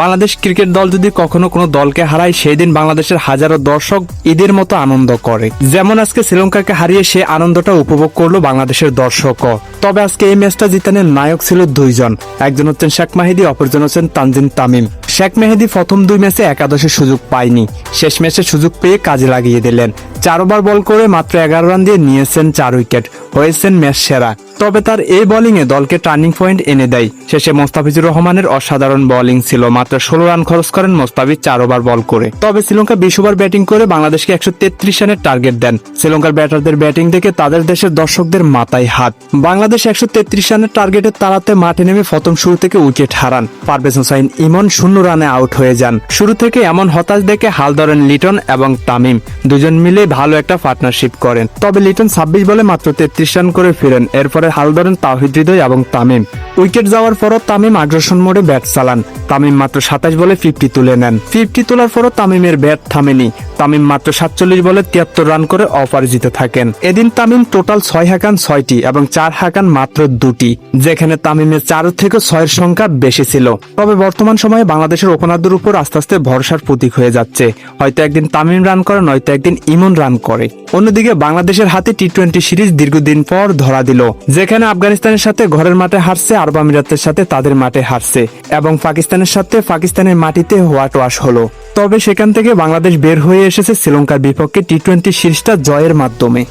Bangladesh cricket দল যদি কখনো কোনো দলকে হারায় সেই দিন বাংলাদেশের হাজারো দর্শক ঈদের মতো আনন্দ করে। যেমন আজকে শ্রীলঙ্কাকে হারিয়ে সে আনন্দটা উপভোগ করল বাংলাদেশের দর্শকও। তবে আজকে এই ম্যাচটা জিতানোর নায়ক ছিল দুইজন। একজন হচ্ছেন শেখ মাহিদি, অপরজন হচ্ছেন তানজিম তামিম। শেখ মেহেদি প্রথম দুই ম্যাচে একাদশের সুযোগ পায়নি। শেষ ম্যাচে সুযোগ পেয়ে কাজে লাগিয়ে দিলেন। চার ওভার বল করে মাত্র এগারো রান দিয়ে নিয়েছেন চার উইকেট। হয়েছেন ম্যাচ সেরা। তবে তার এই বোলিং এ দলকে টার্নিং পয়েন্ট এনে দেয়। শেষে মোস্তাফিজুর রহমানের অসাধারণ বোলিং ছিল, মাত্র ষোলো রান খরচ করেন মোস্তাফিজ, চার ওভার বল করে। তবে শ্রীলঙ্কা বিশ ওভার ব্যাটিং করে বাংলাদেশকে একশো তেত্রিশ রানের টার্গেট দেন। শ্রীলঙ্কার ব্যাটারদের ব্যাটিং দেখে তাদের দেশের দর্শকদের মাথায় হাত। বাংলাদেশ একশো তেত্রিশ রানের টার্গেটে তাড়াতে মাঠে নেমে প্রথম শুরু থেকে উইকেট হারান। পারভেজ হোসাইন ইমন শূন্য রানে আউট হয়ে যান। শুরু থেকে এমন হতাশ দেখে হাল ধরেন লিটন এবং তামিম। দুজন মিলে ভালো একটা পার্টনারশিপ করেন। তবে লিটন ছাব্বিশ বলে মাত্র তেত্রিশ রান করে ফিরেন। এরপরে হাল ধরেন তাহিদ হৃদয় এবং তামিম। উইকেট যাওয়ার পরও তামিম আগ্রাসন মোডে ব্যাট চালান। তামিম মাত্র সাতাশ বলে ফিফটি তুলে নেন। ফিফটি তোলার পরও তামিমের ব্যাট থামেনি। তামিম মাত্র সাতচল্লিশ বলে তিয়াত্তর রান করে অপরাজিত থাকেন। এদিন তামিম টোটাল ছয় হাকান ছয়টি এবং চার হাকান মাত্র দুটি, যেখানে তামিমের চার থেকে ছয়ের সংখ্যা বেশি ছিল। তবে বর্তমান সময়ে বাংলাদেশের ওপেনারদের উপর আস্তে আস্তে ভরসার প্রতীক হয়ে যাচ্ছে। হয়তো একদিন তামিম রান করে, নয়তো একদিন ইমন রান করে। অন্যদিকে বাংলাদেশের হাতে টি টোয়েন্টি সিরিজ দীর্ঘদিন পর ধরা দিল। যেখানে আফগানিস্তানের সাথে ঘরের মাঠে হারছে, আরব আমিরাতের সাথে তাদের মাঠে হারছে এবং পাকিস্তানের সাথে পাকিস্তানের মাটিতে হোয়াট ওয়াশ হলো। তবে সেখান থেকে বাংলাদেশ বের হয়ে এসেছে শ্রীলঙ্কার বিপক্ষে টি টোয়েন্টি সিরিজটা জয়ের মাধ্যমে।